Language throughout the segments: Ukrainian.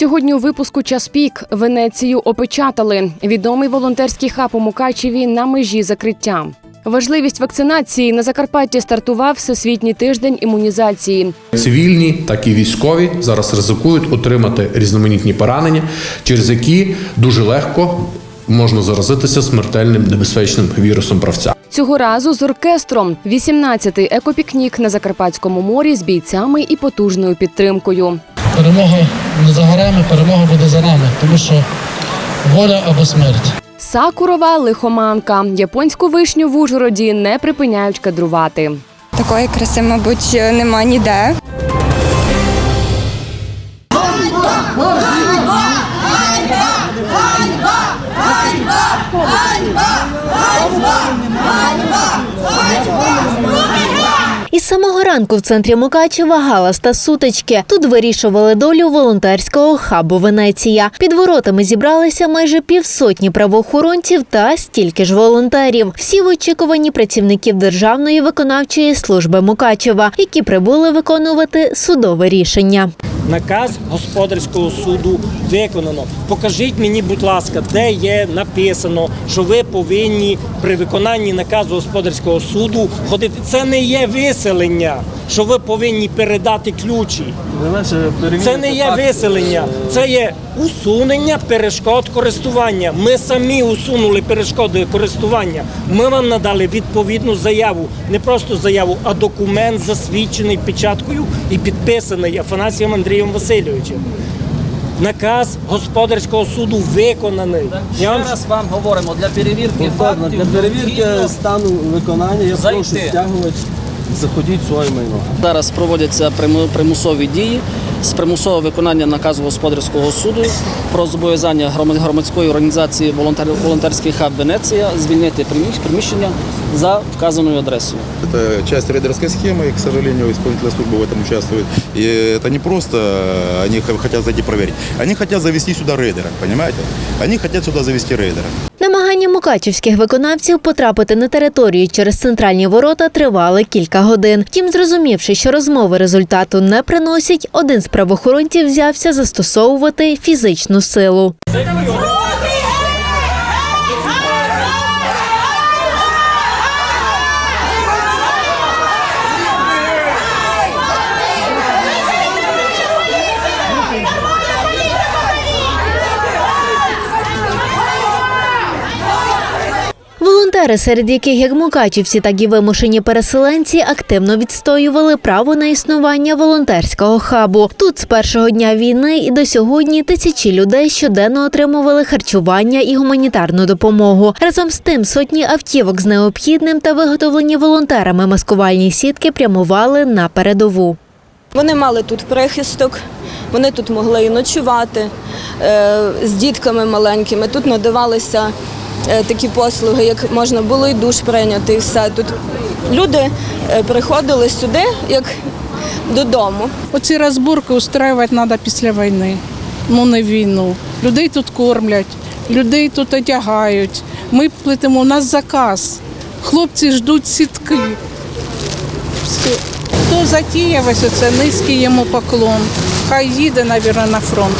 Сьогодні у випуску час пік Венецію опечатали. Відомий волонтерський хаб у Мукачеві на межі закриття. Важливість вакцинації на Закарпатті стартував всесвітній тиждень імунізації. Цивільні, так і військові зараз ризикують отримати різноманітні поранення, через які дуже легко можна заразитися смертельним небезпечним вірусом правця. Цього разу з оркестром 18-й екопікнік на Закарпатському морі з бійцями і потужною підтримкою. Перемога не за горами, перемога буде за нами, тому що воля або смерть. Сакурова лихоманка. Японську вишню в Ужгороді не припиняють кадрувати. Такої краси, мабуть, нема ніде. Самого ранку в центрі Мукачева галас та сутички. Тут вирішували долю волонтерського хабу Венеція. Під воротами зібралися майже півсотні правоохоронців та стільки ж волонтерів. Всі в очікуванні працівників Державної виконавчої служби Мукачева, які прибули виконувати судове рішення. Наказ господарського суду виконано. Покажіть мені, будь ласка, де є написано, що ви повинні при виконанні наказу господарського суду ходити. Це не є виселення, що ви повинні передати ключі. Це не є виселення, це є усунення перешкод користування. Ми самі усунули перешкоди користування. Ми вам надали відповідну заяву, не просто заяву, а документ засвідчений печаткою і підписаний Афанасієм Андрієм Васильовичем. Наказ господарського суду виконаний. Ще Я вам раз вам говоримо для перевірки фактів. для перевірки необхідно стану виконання я зайти. прошу стягувач заходіть своє майно. Зараз проводяться приму- примусові дії з примусового виконання наказу господарського суду про зобов'язання грома- громадської організації «Волонтер- волонтерський хаб Венеція звільнити приміщ- приміщення за вказаною адресою. Это часть рейдерской схемы, и, к сожалению, исполнительная служба в этом участвует. И это не просто э, они х- хотят зайти проверить. Они хотят завести сюда рейдера, понимаете? Они хотят сюда завести рейдера. Намагання мукачівських виконавців потрапити на територію через центральні ворота тривали кілька годин. Втім, зрозумівши, що розмови результату не приносять, один з правоохоронців взявся застосовувати фізичну силу. Волонтери, серед яких як мукачівці, так і вимушені переселенці, активно відстоювали право на існування волонтерського хабу. Тут з першого дня війни і до сьогодні тисячі людей щоденно отримували харчування і гуманітарну допомогу. Разом з тим сотні автівок з необхідним та виготовлені волонтерами маскувальні сітки прямували на передову. Вони мали тут прихисток, вони тут могли і ночувати е, з дітками маленькими. Тут надавалися такі послуги, як можна було і душ прийняти, і все. Тут люди е, приходили сюди як додому. Оці розборки устраювати треба після війни, ну не війну. Людей тут кормлять, людей тут одягають. Ми плетемо, у нас заказ. Хлопці ждуть сітки. Хто затіяв ось це, низький йому поклон. Хай їде, мабуть, на фронт.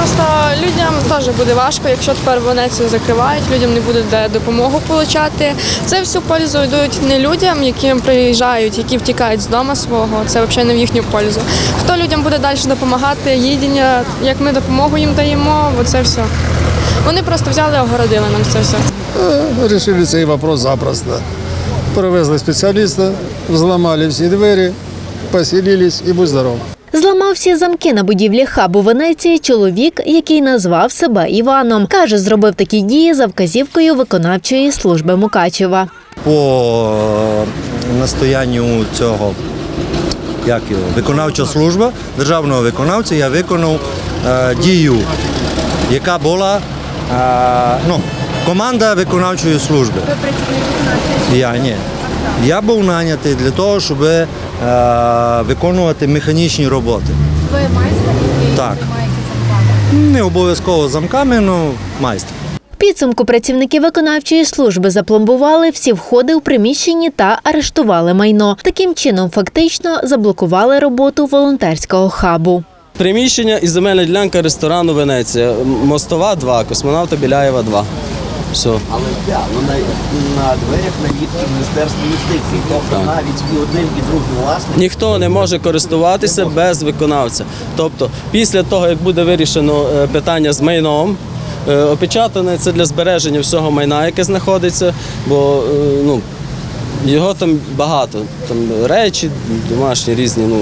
Просто людям теж буде важко, якщо тепер Венецію закривають, людям не буде де допомогу отримати. Це всю пользу йдуть не людям, які приїжджають, які втікають з дому свого. Це взагалі не в їхню пользу. Хто людям буде далі допомагати, їдення, як ми допомогу їм даємо, оце все. Вони просто взяли і огородили нам це все. Решили цей вопрос запросто. Привезли спеціаліста, взламали всі двері, поселились і будь здоров. Зламав всі замки на будівлі хабу Венеції чоловік, який назвав себе Іваном. Каже, зробив такі дії за вказівкою виконавчої служби Мукачева. По настоянню цього як його, виконавча служба державного виконавця я виконав е, дію, яка була е, ну, команда виконавчої служби. Ви працівник виконавчої Я ні. Я був нанятий для того, щоб е, виконувати механічні роботи. Ви майстер, який Так. займається замками? Не обов'язково замками, але майстер. Підсумку працівники виконавчої служби запломбували всі входи у приміщенні та арештували майно. Таким чином, фактично заблокували роботу волонтерського хабу. Приміщення і земельна ділянка ресторану Венеція. Мостова 2, космонавта Біляєва 2. Все. Але де? Ну, на, на дверях навіть Міністерства юстиції. Тобто навіть і один, і другий власник. Ніхто не може користуватися без виконавця. Тобто, після того, як буде вирішено е, питання з майном, е, опечатане це для збереження всього майна, яке знаходиться, бо е, ну, його там багато. Там речі, домашні різні. Ну,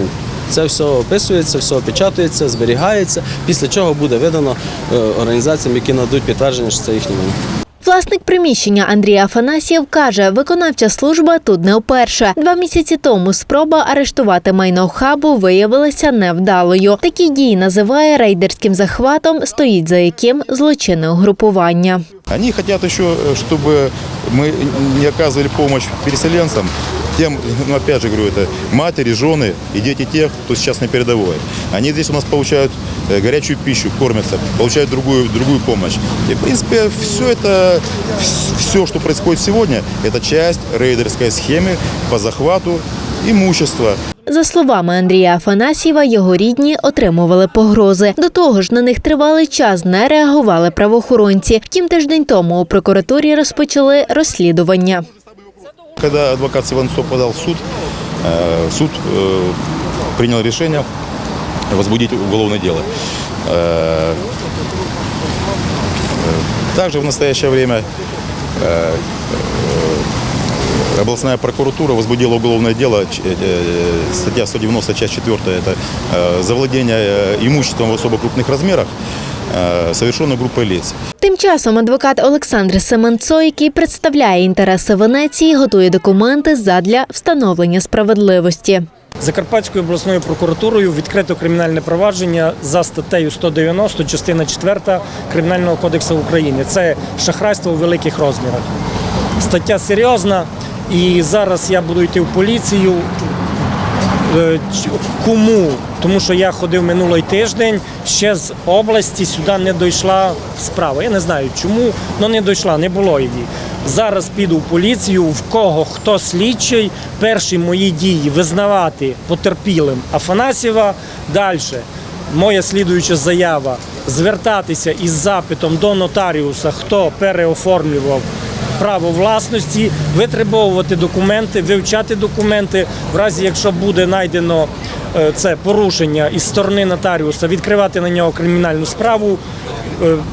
це все описується, все опечатується, зберігається, після чого буде видано е, організаціям, які нададуть підтвердження, що це їхнє майно. Власник приміщення Андрій Афанасьєв каже, виконавча служба тут не вперше. Два місяці тому спроба арештувати майно хабу виявилася невдалою. Такі дії називає рейдерським захватом, стоїть за яким злочинне угрупування. Они хотят еще, э, чтобы мы не оказывали помощь переселенцам, тем, ну опять же говорю, это матери, жены и дети тех, кто сейчас на передовой. Они здесь у нас получают э, горячую пищу, кормятся, получают другую, другую помощь. И, в принципе, все это, все, что происходит сегодня, это часть рейдерской схемы по захвату имущества. За словами Андрія Афанасьєва, його рідні отримували погрози. До того ж, на них тривалий час не реагували правоохоронці. Втім, тиждень тому у прокуратурі розпочали розслідування. Когда адвокат Сиванцов подал в суд, э, суд э, принял решение возбудить уголовное дело. Э, Также в настоящее время областная прокуратура возбудила уголовное дело, статья 190, часть 4, это завладение имуществом в особо крупных размерах, э, совершенное группой лиц. Тим часом адвокат Олександр Семенцо, який представляє інтереси Венеції, готує документи задля встановлення справедливості. Закарпатською обласною прокуратурою відкрито кримінальне провадження за статтею 190, частина 4 Кримінального кодексу України. Це шахрайство у великих розмірах. Стаття серйозна, і зараз я буду йти в поліцію. Е, Кому? Тому що я ходив минулий тиждень, ще з області сюди не дійшла справа. Я не знаю чому, але не дійшла, не було її. Зараз піду в поліцію, в кого хто слідчий, перші мої дії визнавати потерпілим Афанасьєва. Далі моя слідуюча заява звертатися із запитом до нотаріуса, хто переоформлював право власності, витребовувати документи, вивчати документи. В разі, якщо буде знайдено е, це порушення із сторони нотаріуса, відкривати на нього кримінальну справу,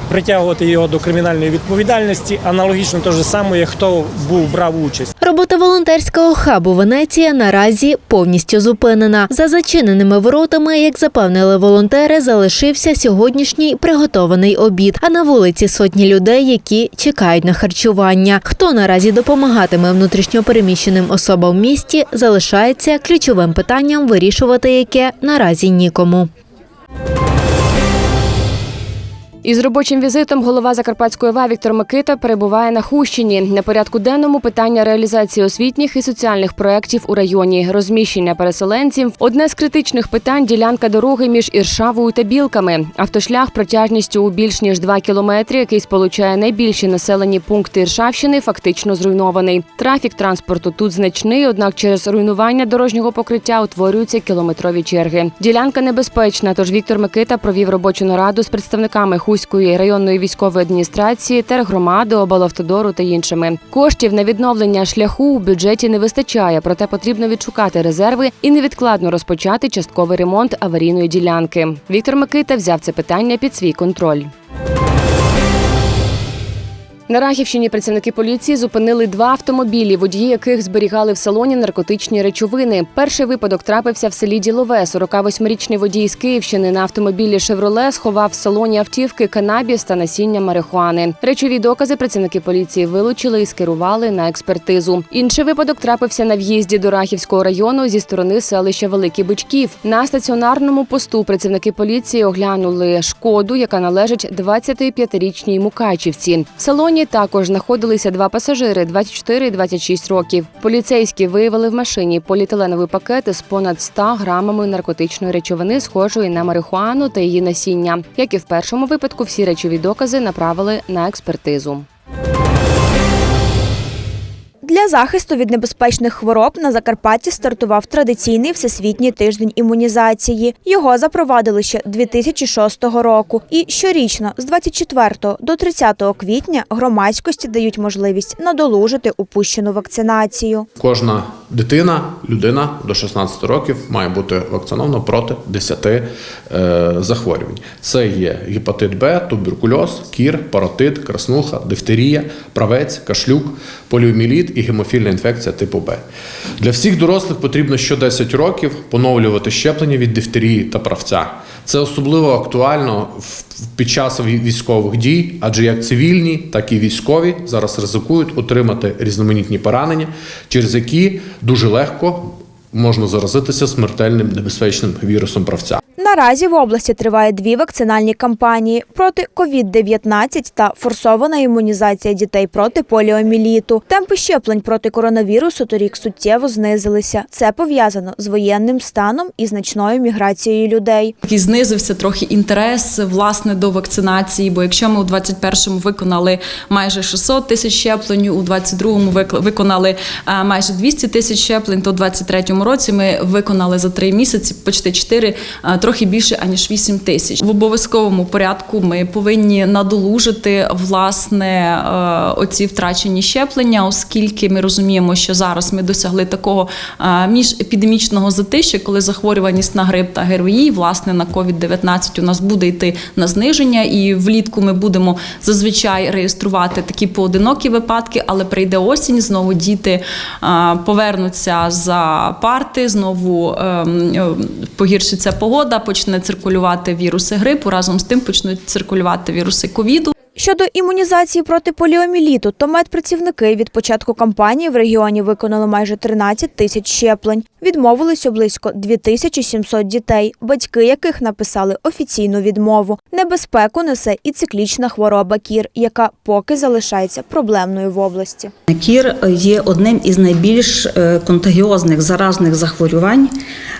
притягувати його до кримінальної відповідальності. Аналогічно те ж саме, хто був брав участь. Робота волонтерського хабу Венеція наразі повністю зупинена. За зачиненими воротами, як запевнили волонтери, залишився сьогоднішній приготований обід. А на вулиці сотні людей, які чекають на харчування. Хто наразі допомагатиме внутрішньопереміщеним особам в місті, залишається ключовим питанням, вирішувати яке наразі нікому. Із робочим візитом голова Закарпатської ОВА Віктор Микита перебуває на Хущині. На порядку денному питання реалізації освітніх і соціальних проєктів у районі, розміщення переселенців. Одне з критичних питань ділянка дороги між Іршавою та Білками. Автошлях протяжністю у більш ніж 2 кілометри, який сполучає найбільші населені пункти Іршавщини, фактично зруйнований. Трафік транспорту тут значний, однак через руйнування дорожнього покриття утворюються кілометрові черги. Ділянка небезпечна, тож Віктор Микита провів робочу нараду з представниками Хуської районної військової адміністрації, тергромади, обалавтодору та іншими. Коштів на відновлення шляху у бюджеті не вистачає, проте потрібно відшукати резерви і невідкладно розпочати частковий ремонт аварійної ділянки. Віктор Микита взяв це питання під свій контроль. На Рахівщині працівники поліції зупинили два автомобілі, водії яких зберігали в салоні наркотичні речовини. Перший випадок трапився в селі Ділове. 48-річний водій з Київщини на автомобілі Шевроле сховав в салоні автівки канабіс та насіння марихуани. Речові докази працівники поліції вилучили і скерували на експертизу. Інший випадок трапився на в'їзді до Рахівського району зі сторони селища Великий Бичків. На стаціонарному посту працівники поліції оглянули шкоду, яка належить 25-річній Мукачівці. В салоні також знаходилися два пасажири 24 і 26 років. Поліцейські виявили в машині поліетиленові пакети з понад 100 грамами наркотичної речовини, схожої на марихуану та її насіння. Як і в першому випадку, всі речові докази направили на експертизу. Для захисту від небезпечних хвороб на Закарпатті стартував традиційний всесвітній тиждень імунізації. Його запровадили ще 2006 року. І щорічно з 24 до 30 квітня громадськості дають можливість надолужити упущену вакцинацію. Кожна дитина, людина до 16 років має бути вакцинована проти 10 е, захворювань. Це є гепатит Б, туберкульоз, кір, паротит, краснуха, дифтерія, правець, кашлюк, поліоміліт і гемофільна інфекція типу Б. Для всіх дорослих потрібно що 10 років поновлювати щеплення від дифтерії та правця. Це особливо актуально під час військових дій, адже як цивільні, так і військові зараз ризикують отримати різноманітні поранення, через які дуже легко можна заразитися смертельним небезпечним вірусом правця. Наразі в області триває дві вакцинальні кампанії проти COVID-19 та форсована імунізація дітей проти поліоміліту. Темпи щеплень проти коронавірусу торік суттєво знизилися. Це пов'язано з воєнним станом і значною міграцією людей. Такий знизився трохи інтерес власне до вакцинації. Бо якщо ми у 21-му виконали майже 600 тисяч щеплень, у 22-му виконали е, майже 200 тисяч щеплень, то у 23-му році ми виконали за три місяці почти 4, е, трохи більше аніж 8 тисяч. В обов'язковому порядку ми повинні надолужити власне оці втрачені щеплення, оскільки ми розуміємо, що зараз ми досягли такого міжепідемічного затища, коли захворюваність на грип та ГРВІ, власне, на COVID-19 у нас буде йти на зниження, і влітку ми будемо зазвичай реєструвати такі поодинокі випадки, але прийде осінь, знову діти повернуться за парти, знову ем, е, погіршиться погода, почне циркулювати віруси грипу. Разом з тим почнуть циркулювати віруси ковіду. Щодо імунізації проти поліоміліту, то медпрацівники від початку кампанії в регіоні виконали майже 13 тисяч щеплень. Відмовилися близько 2700 дітей, батьки яких написали офіційну відмову. Небезпеку несе і циклічна хвороба кір, яка поки залишається проблемною в області. Кір є одним із найбільш е, контагіозних заразних захворювань,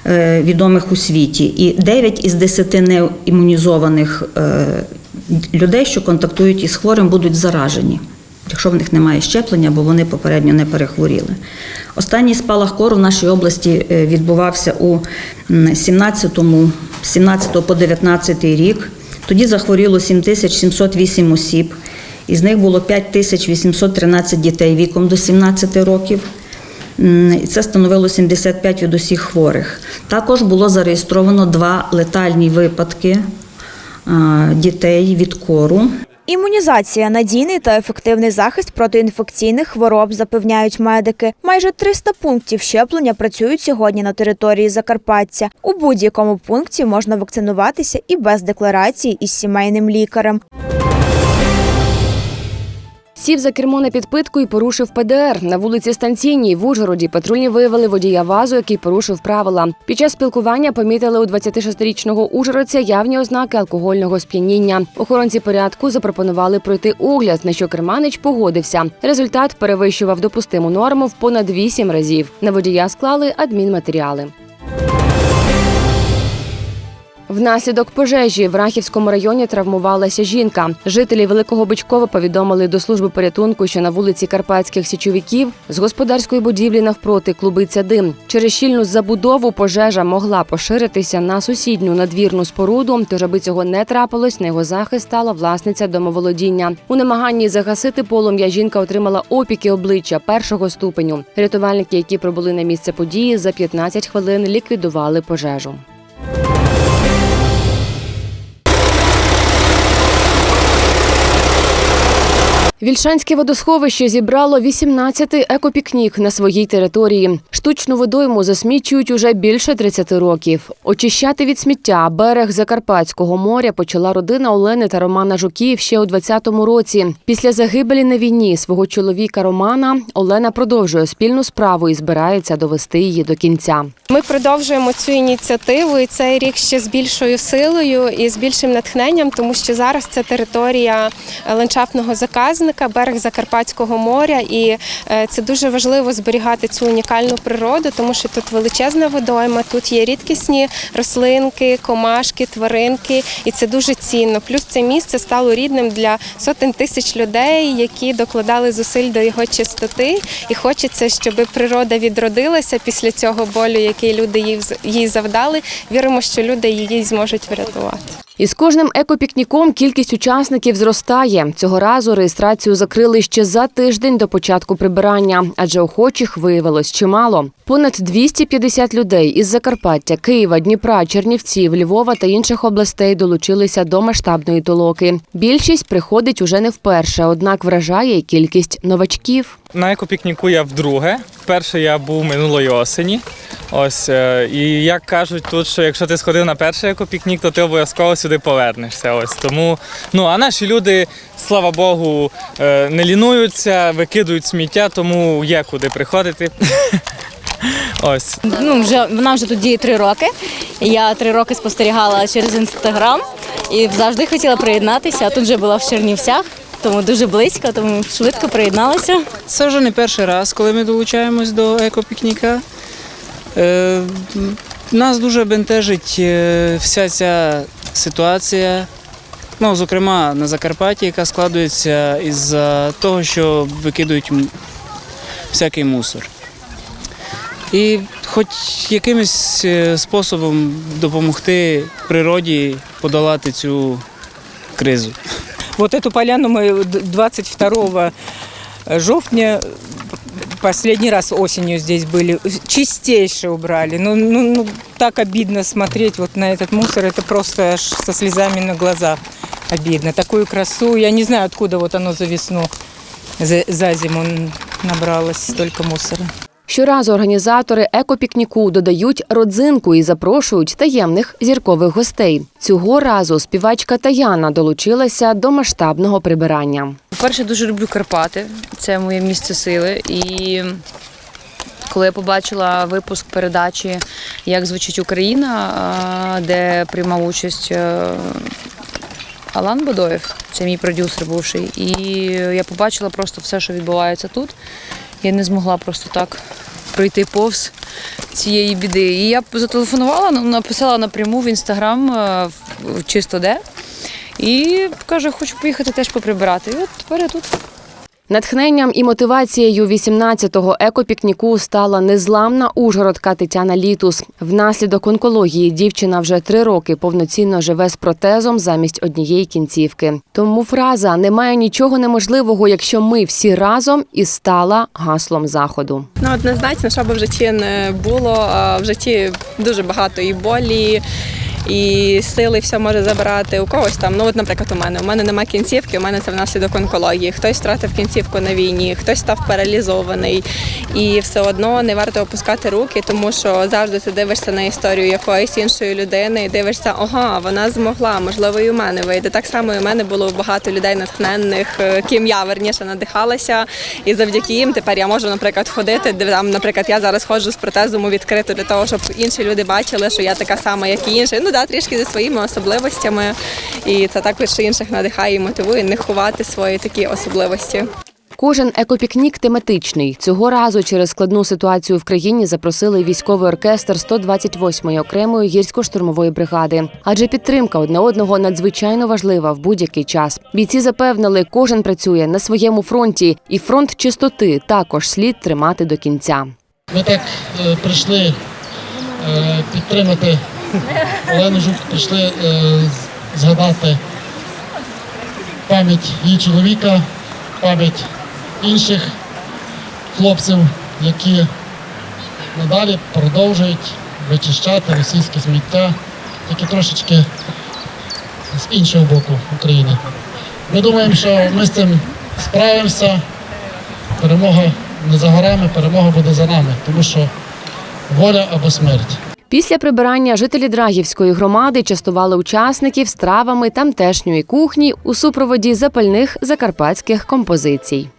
е, відомих у світі. І 9 із 10 неімунізованих е, людей, що контактують із хворим, будуть заражені. Якщо в них немає щеплення, бо вони попередньо не перехворіли. Останній спалах кору в нашій області е, відбувався у 17-му, 17 по 19 рік. Тоді захворіло 7708 осіб. Із них було 5813 дітей віком до 17 років. Це становило 75 від усіх хворих. Також було зареєстровано два летальні випадки дітей від кору. Імунізація надійний та ефективний захист проти інфекційних хвороб, запевняють медики. Майже 300 пунктів щеплення працюють сьогодні на території Закарпаття. У будь-якому пункті можна вакцинуватися і без декларації із сімейним лікарем. Сів за кермо на підпитку і порушив ПДР. На вулиці Станційній в Ужгороді патрульні виявили водія вазу, який порушив правила. Під час спілкування помітили у 26-річного ужгородця явні ознаки алкогольного сп'яніння. Охоронці порядку запропонували пройти огляд, на що керманич погодився. Результат перевищував допустиму норму в понад 8 разів. На водія склали адмінматеріали. Внаслідок пожежі в Рахівському районі травмувалася жінка. Жителі Великого Бичкова повідомили до служби порятунку, що на вулиці Карпатських січовиків з господарської будівлі навпроти клубиться дим. Через щільну забудову пожежа могла поширитися на сусідню надвірну споруду. Тож, аби цього не трапилось, на його захист стала власниця домоволодіння. У намаганні загасити полум'я жінка отримала опіки обличчя першого ступеню. Рятувальники, які прибули на місце події, за 15 хвилин ліквідували пожежу. Вільшанське водосховище зібрало 18-й екопікнік на своїй території. Штучну водойму засмічують уже більше 30 років. Очищати від сміття берег Закарпатського моря почала родина Олени та Романа Жуків ще у 20-му році. Після загибелі на війні свого чоловіка Романа Олена продовжує спільну справу і збирається довести її до кінця. Ми продовжуємо цю ініціативу і цей рік ще з більшою силою і з більшим натхненням, тому що зараз це територія ландшафтного заказника. Березника, берег Закарпатського моря, і е, це дуже важливо зберігати цю унікальну природу, тому що тут величезна водойма, тут є рідкісні рослинки, комашки, тваринки, і це дуже цінно. Плюс це місце стало рідним для сотень тисяч людей, які докладали зусиль до його чистоти. І хочеться, щоб природа відродилася після цього болю, який люди їй завдали. Віримо, що люди її зможуть врятувати. Із кожним екопікніком кількість учасників зростає. Цього разу реєстрацію закрили ще за тиждень до початку прибирання, адже охочих виявилось чимало. Понад 250 людей із Закарпаття, Києва, Дніпра, Чернівців, Львова та інших областей долучилися до масштабної толоки. Більшість приходить уже не вперше, однак вражає кількість новачків. На екопікніку я вдруге. Вперше я був минулої осені. Ось е, і як кажуть тут, що якщо ти сходив на перший екопікнік, то ти обов'язково сюди повернешся. Ось тому. Ну а наші люди, слава Богу, е, не лінуються, викидують сміття, тому є куди приходити. Ось. Ну, вже вона вже тут діє три роки. Я три роки спостерігала через інстаграм і завжди хотіла приєднатися. А тут вже була в Чернівцях, тому дуже близько, тому швидко приєдналася. Це вже не перший раз, коли ми долучаємось до екопікніка. Е, нас дуже бентежить е, вся ця ситуація. Ну, зокрема, на Закарпатті, яка складується із того, що викидують всякий мусор. І хоч якимось е, способом допомогти природі подолати цю кризу. Вот эту поляну мы д- 22 жовтня последний раз осенью здесь были, чистейше убрали. Ну, ну, ну, так обидно смотреть вот на этот мусор, это просто аж со слезами на глазах обидно. Такую красу, я не знаю, откуда вот оно за весну, за, за зиму набралось столько мусора. Щоразу організатори екопікніку додають родзинку і запрошують таємних зіркових гостей. Цього разу співачка Таяна долучилася до масштабного прибирання. По-перше, дуже люблю Карпати, це моє місце сили. І коли я побачила випуск передачі Як звучить Україна, де приймав участь е, Алан Бодоєв, це мій продюсер бувший. І я побачила просто все, що відбувається тут. Я не змогла просто так пройти повз цієї біди. І я зателефонувала, ну, написала напряму в інстаграм е, чисто де. І каже, хочу поїхати теж поприбирати. І от тепер я тут. Натхненням і мотивацією 18-го екопікніку стала незламна ужгородка Тетяна Літус. Внаслідок онкології дівчина вже три роки повноцінно живе з протезом замість однієї кінцівки. Тому фраза немає нічого неможливого, якщо ми всі разом і стала гаслом заходу. Ну, однозначно, що би в житті не було, в житті дуже багато і болі, і сили все може забрати. У когось там, ну от, наприклад, у мене. У мене немає кінцівки, у мене це внаслідок онкології. Хтось втратив кінцівку на війні, хтось став паралізований. І все одно не варто опускати руки, тому що завжди ти дивишся на історію якоїсь іншої людини і дивишся, ага, вона змогла, можливо, і у мене вийде. Так само і у мене було багато людей натхненних, е, ким я верніше надихалася. І завдяки їм тепер я можу, наприклад, ходити. де Там, наприклад, я зараз ходжу з протезом у відкрито для того, щоб інші люди бачили, що я така сама, як і інші. Ну да, трішки зі своїми особливостями. І це також інших надихає і мотивує не ховати свої такі особливості. Кожен екопікнік тематичний. Цього разу через складну ситуацію в країні запросили військовий оркестр 128-ї окремої гірсько-штурмової бригади. Адже підтримка одне одного надзвичайно важлива в будь-який час. Бійці запевнили, кожен працює на своєму фронті, і фронт чистоти також слід тримати до кінця. Ми так е, прийшли е, підтримати Олену Жук, прийшли е, згадати пам'ять її чоловіка, пам'ять інших хлопців, які надалі продовжують вичищати російське сміття, тільки трошечки з іншого боку України. Ми думаємо, що ми з цим справимося. Перемога не за горами, перемога буде за нами, тому що воля або смерть. Після прибирання жителі Драгівської громади частували учасників стравами тамтешньої кухні у супроводі запальних закарпатських композицій.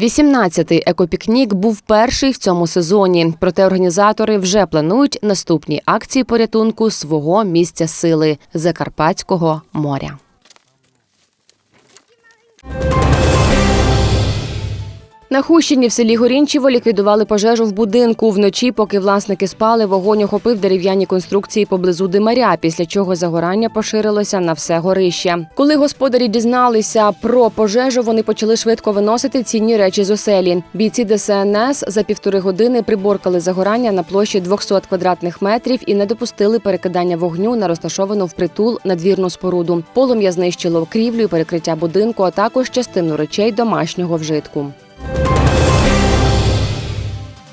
18-й екопікнік був перший в цьому сезоні. Проте організатори вже планують наступні акції порятунку свого місця сили Закарпатського моря. На Хущині в селі Горінчево ліквідували пожежу в будинку. Вночі, поки власники спали, вогонь охопив дерев'яні конструкції поблизу димаря, після чого загорання поширилося на все горище. Коли господарі дізналися про пожежу, вони почали швидко виносити цінні речі з оселі. Бійці ДСНС за півтори години приборкали загорання на площі 200 квадратних метрів і не допустили перекидання вогню на розташовану впритул надвірну споруду. Полум'я знищило крівлю і перекриття будинку, а також частину речей домашнього вжитку. you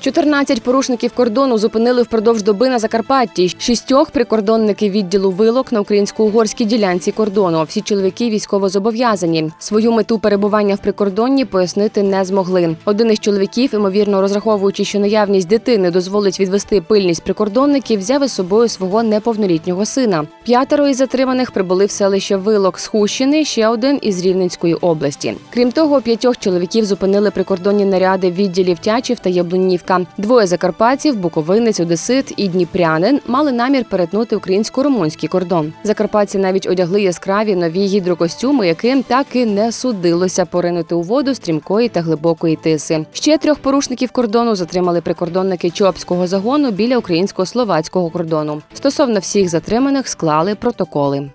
14 порушників кордону зупинили впродовж доби на Закарпатті. Шістьох прикордонники відділу вилок на українсько-угорській ділянці кордону. Всі чоловіки військово зобов'язані. Свою мету перебування в прикордонні пояснити не змогли. Один із чоловіків, ймовірно розраховуючи, що наявність дитини дозволить відвести пильність прикордонників, взяв із собою свого неповнолітнього сина. П'ятеро із затриманих прибули в селище Вилок з Хущини, ще один із Рівненської області. Крім того, п'ятьох чоловіків зупинили прикордонні наряди відділів Тячів та Яблунівка. Двоє закарпатців, буковинець, одесит і дніпрянин мали намір перетнути українсько-румунський кордон. Закарпатці навіть одягли яскраві нові гідрокостюми, яким так і не судилося поринути у воду стрімкої та глибокої тиси. Ще трьох порушників кордону затримали прикордонники Чопського загону біля українсько-словацького кордону. Стосовно всіх затриманих склали протоколи.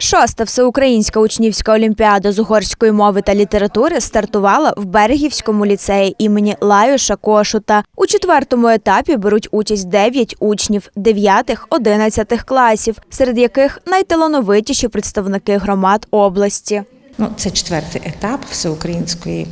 Шоста всеукраїнська учнівська олімпіада з угорської мови та літератури стартувала в Берегівському ліцеї імені Лайоша Кошута. У четвертому етапі беруть участь 9 учнів 9-11 класів, серед яких найталановитіші представники громад області. Ну, це четвертий етап всеукраїнської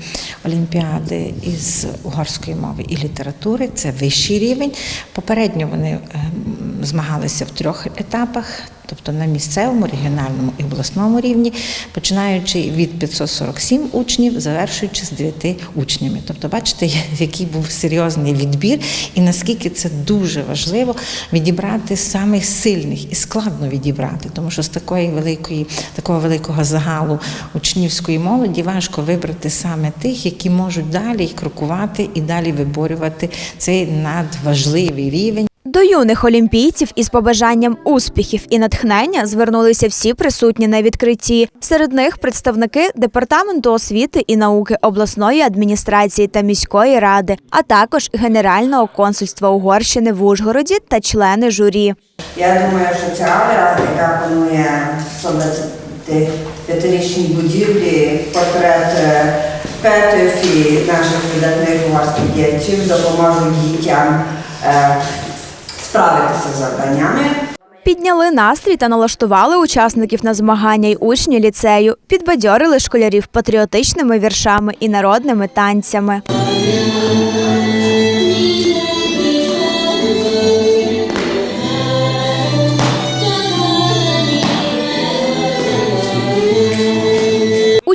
олімпіади із угорської мови і літератури. Це вищий рівень. Попередньо вони ем, змагалися в трьох етапах. Тобто на місцевому, регіональному і обласному рівні, починаючи від 547 учнів, завершуючи з 9 учнями. Тобто, бачите, який був серйозний відбір, і наскільки це дуже важливо відібрати самих сильних і складно відібрати, тому що з такої великої, такого великого загалу учнівської молоді важко вибрати саме тих, які можуть далі крокувати і далі виборювати цей надважливий рівень. До юних олімпійців із побажанням успіхів і натхнення звернулися всі присутні на відкритті. Серед них представники департаменту освіти і науки обласної адміністрації та міської ради, а також Генерального консульства Угорщини в Ужгороді та члени журі. Я думаю, що ця аура, яка панує в 25-річній будівлі, портрет е, петів наших видатних угорських дітей допоможуть дітям е, справитися з завданнями. Підняли настрій та налаштували учасників на змагання й учні ліцею, підбадьорили школярів патріотичними віршами і народними танцями.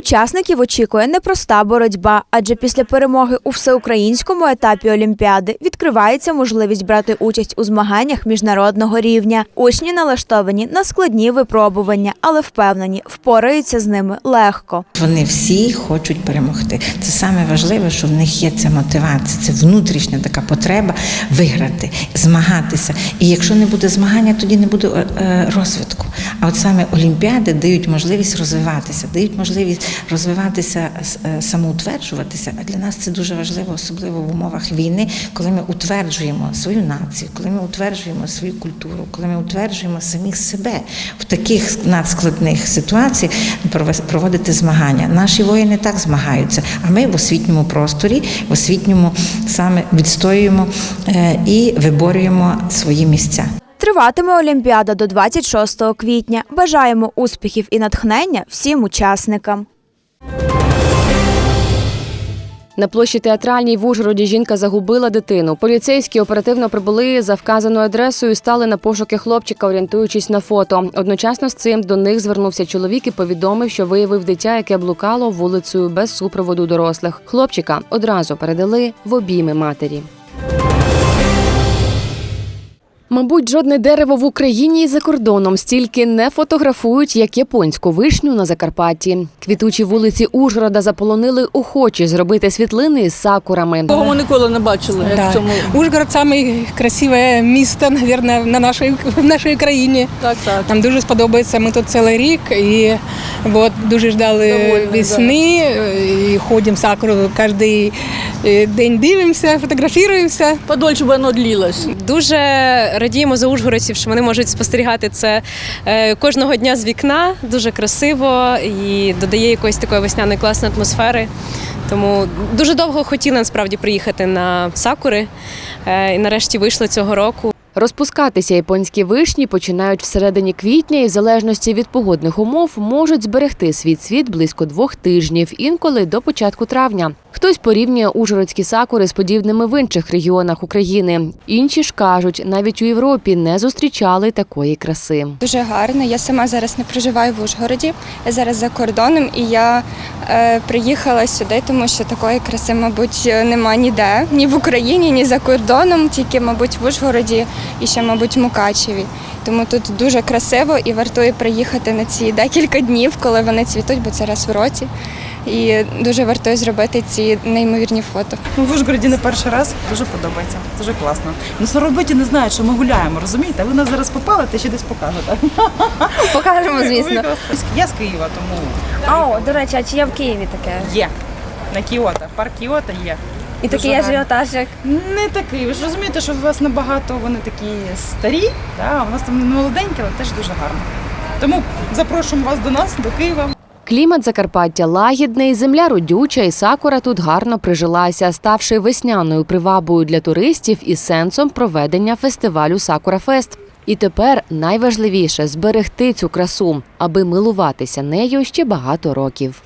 Учасників очікує непроста боротьба, адже після перемоги у всеукраїнському етапі Олімпіади відкривається можливість брати участь у змаганнях міжнародного рівня. Учні налаштовані на складні випробування, але впевнені, впораються з ними легко. Вони всі хочуть перемогти. Це саме важливе, що в них є ця мотивація, це внутрішня така потреба виграти, змагатися. І якщо не буде змагання, тоді не буде е, розвитку. А от саме олімпіади дають можливість розвиватися, дають можливість розвиватися, е, самоутверджуватися. А для нас це дуже важливо, особливо в умовах війни, коли ми утверджуємо свою націю, коли ми утверджуємо свою культуру, коли ми утверджуємо самих себе в таких надскладних ситуаціях проводити змагання. Наші воїни так змагаються, а ми в освітньому просторі, в освітньому саме відстоюємо е, і виборюємо свої місця. Триватиме Олімпіада до 26 квітня. Бажаємо успіхів і натхнення всім учасникам. На площі театральній в Ужгороді жінка загубила дитину. Поліцейські оперативно прибули за вказаною адресою, і стали на пошуки хлопчика, орієнтуючись на фото. Одночасно з цим до них звернувся чоловік і повідомив, що виявив дитя, яке блукало вулицею без супроводу дорослих. Хлопчика одразу передали в обійми матері. Мабуть, жодне дерево в Україні і за кордоном стільки не фотографують, як японську вишню на Закарпатті. Квітучі вулиці Ужгорода заполонили охочі зробити світлини із сакурами. Кого ми ніколи не бачили. Да. в цьому. Ужгород самое красиве місто, мабуть, на нашій, в нашій країні. Так, так. Нам дуже сподобається. Ми тут цілий рік і от, дуже ждали Довольні, весни. І ходимо сакуру кожен день дивимося, фотографуємося. Подольше б воно длилось. Дуже радіємо за ужгородців, що вони можуть спостерігати це е, кожного дня з вікна. Дуже красиво і додає якоїсь такої весняної класної атмосфери. Тому дуже довго хотіли насправді приїхати на сакури. е, І нарешті вийшло цього року. Розпускатися японські вишні починають всередині квітня і в залежності від погодних умов можуть зберегти свій цвіт близько двох тижнів, інколи до початку травня. Хтось порівнює ужгородські сакури з подібними в інших регіонах України. Інші ж кажуть, навіть у Європі не зустрічали такої краси. Дуже гарно. Я сама зараз не проживаю в Ужгороді, я зараз за кордоном, і я е, приїхала сюди, тому що такої краси, мабуть, нема ніде, ні в Україні, ні за кордоном, тільки, мабуть, в Ужгороді і ще, мабуть, в Мукачеві. Тому тут дуже красиво і вартує приїхати на ці декілька днів, коли вони цвітуть, бо це раз в році. І дуже вартує зробити ці неймовірні фото. Ми в Ужгороді не перший раз. Дуже подобається, дуже класно. Ну, соробиті не знають, що ми гуляємо, розумієте? Ви нас зараз попалите, ще десь покажете. Покажемо, звісно. Я з Києва, тому А, до речі, а чи є в Києві таке? є. На Кіото. Парк Кіото є. І Дуже такий гарно. ажіотаж, як Не такий. Ви ж розумієте, що у вас набагато вони такі старі, та, у нас там не молоденькі, але теж дуже гарно. Тому запрошуємо вас до нас, до Києва. Клімат Закарпаття лагідний, земля родюча, і сакура тут гарно прижилася, ставши весняною привабою для туристів і сенсом проведення фестивалю Сакура Фест. І тепер найважливіше зберегти цю красу, аби милуватися нею ще багато років.